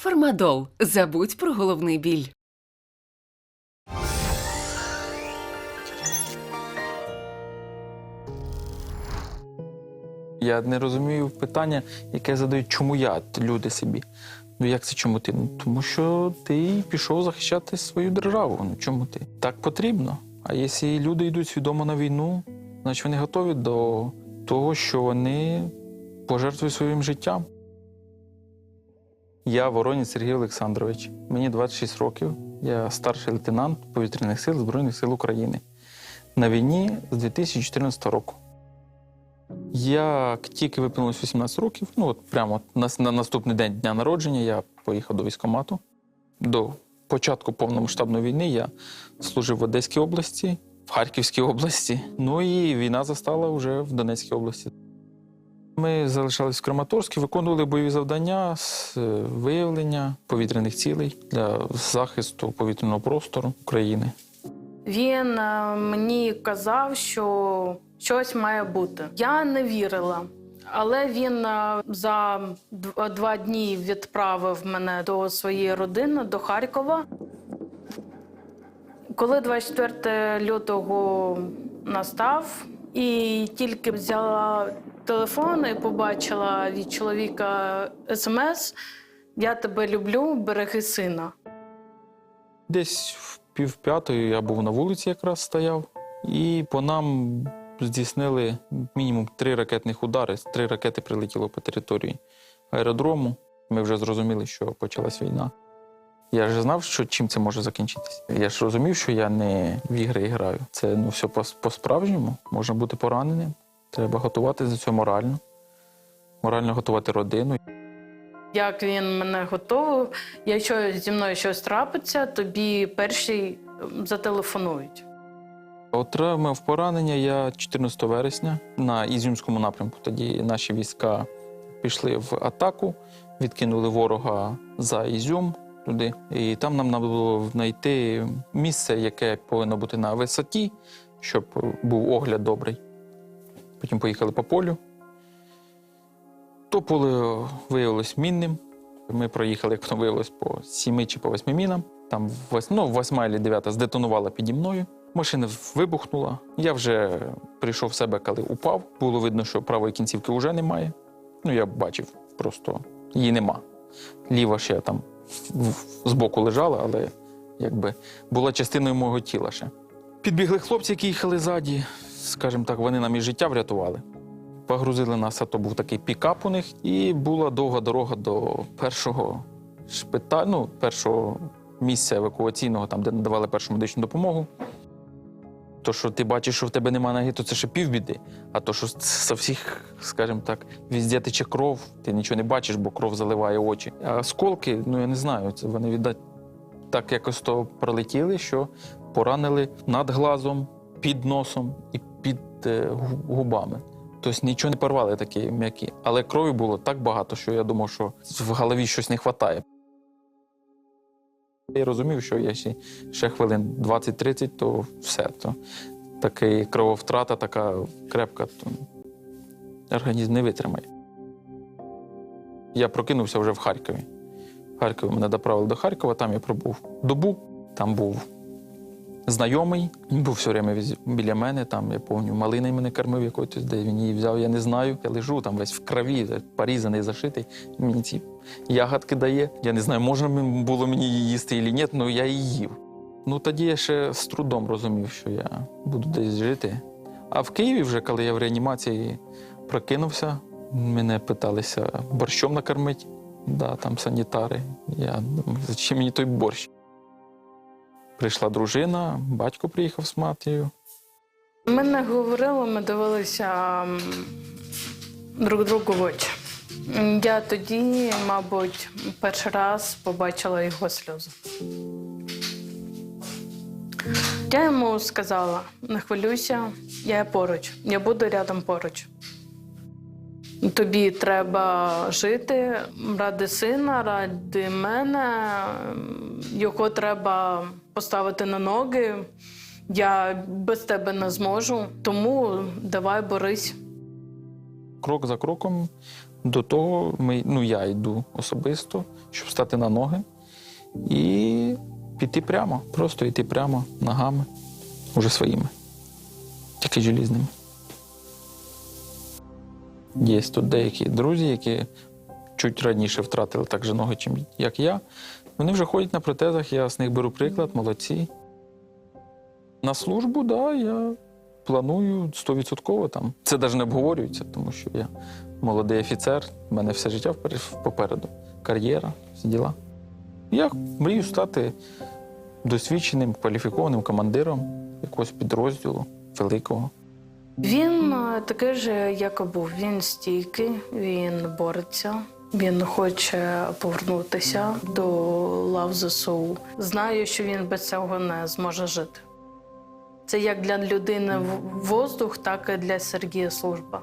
Фармадол. Забудь про головний біль. Я не розумію питання, яке задають, чому я люди собі. Ну як це чому ти? Ну тому що ти пішов захищати свою державу. Ну чому ти? Так потрібно. А якщо люди йдуть свідомо на війну, значить вони готові до того, що вони пожертвують своїм життям. Я Воронін Сергій Олександрович. Мені 26 років. Я старший лейтенант повітряних сил Збройних сил України. На війні з 2014 року. Як тільки виповнилось 18 років, ну от прямо на, на наступний день дня народження я поїхав до військкомату. До початку повномасштабної війни я служив в Одеській області, в Харківській області. Ну і війна застала вже в Донецькій області. Ми залишалися в Краматорську, виконували бойові завдання з е, виявлення повітряних цілей для захисту повітряного простору України. Він е, мені казав, що щось має бути. Я не вірила. Але він е, за два дні відправив мене до своєї родини, до Харкова. Коли 24 лютого настав, і тільки взяла телефон і побачила від чоловіка смс Я тебе люблю, береги сина. Десь в пів п'ятої я був на вулиці, якраз стояв, і по нам здійснили мінімум три ракетних удари. Три ракети прилетіло по території аеродрому. Ми вже зрозуміли, що почалась війна. Я ж знав, що чим це може закінчитися. Я ж розумів, що я не в ігри граю. Це ну все по- по-справжньому. Можна бути пораненим. Треба готуватися до цього морально. Морально готувати родину. Як він мене готовив, якщо зі мною щось трапиться, тобі перші ем, зателефонують. Отримав поранення я 14 вересня на Ізюмському напрямку. Тоді наші війська пішли в атаку, відкинули ворога за Ізюм туди. І там нам треба було знайти місце, яке повинно бути на висоті, щоб був огляд добрий. Потім поїхали по полю. То поле виявилось мінним. Ми проїхали, як потім виявилось, по сіми чи по восьми мінам. Там ну, восьма або дев'ята здетонувала піді мною. Машина вибухнула. Я вже прийшов в себе, коли упав. Було видно, що правої кінцівки вже немає. Ну, я бачив, просто її нема. Ліва ще там збоку лежала, але якби була частиною мого тіла ще. Підбігли хлопці, які їхали ззаді. Скажімо так, вони нам і життя врятували. Погрузили нас, а то був такий пікап у них, і була довга дорога до першого шпиталю, ну, першого місця евакуаційного, там, де надавали першу медичну допомогу. То, що ти бачиш, що в тебе немає ноги, то це ще півбіди. А то, що з всіх, скажімо так, везде тече кров, ти нічого не бачиш, бо кров заливає очі. А осколки, ну я не знаю, це вони віддать так якось то пролетіли, що поранили над глазом, під носом і під е, губами. Тобто нічого не порвали такі м'які. Але крові було так багато, що я думав, що в голові щось не вистачає. Я розумів, що я ще, ще хвилин 20-30, то все. То така крововтрата, така крепка, то організм не витримає. Я прокинувся вже в Харкові. В Харкові мене доправили до Харкова, там я пробув добу, там був знайомий, він був все время біля мене, там, я пам'ятаю, малиною мене кормив якось, де він її взяв, я не знаю. Я лежу там весь в крові, порізаний, зашитий. Мені ці ягодки дає. Я не знаю, можна було мені її їсти чи ні, але я її їв. Ну тоді я ще з трудом розумів, що я буду десь жити. А в Києві, вже коли я в реанімації прокинувся, мене питалися борщом накормити. Да, там санітари. Я думаю, зачем мені той борщ? Прийшла дружина, батько приїхав з матір'ю. Ми не говорили, ми дивилися друг другу в очі. Я тоді, мабуть, перший раз побачила його сльози. Я йому сказала: не хвилюйся, я поруч, я буду рядом поруч. Тобі треба жити ради сина, ради мене. Його треба поставити на ноги. Я без тебе не зможу, тому давай борись. Крок за кроком до того ми, ну, я йду особисто, щоб стати на ноги і піти прямо, просто йти прямо ногами, уже своїми, тільки желізними. Є тут деякі друзі, які чуть раніше втратили так же ноги, як я. Вони вже ходять на протезах, я з них беру приклад, молодці. На службу, да, я планую стовідсотково там. Це навіть не обговорюється, тому що я молодий офіцер, в мене все життя попереду. Кар'єра, всі діла. Я мрію стати досвідченим, кваліфікованим командиром якогось підрозділу великого. Він е, такий же, як і був. Він стійкий, він бореться. Він хоче повернутися до лав ЗСУ. Знаю, що він без цього не зможе жити. Це як для людини воздух, так і для Сергія служба.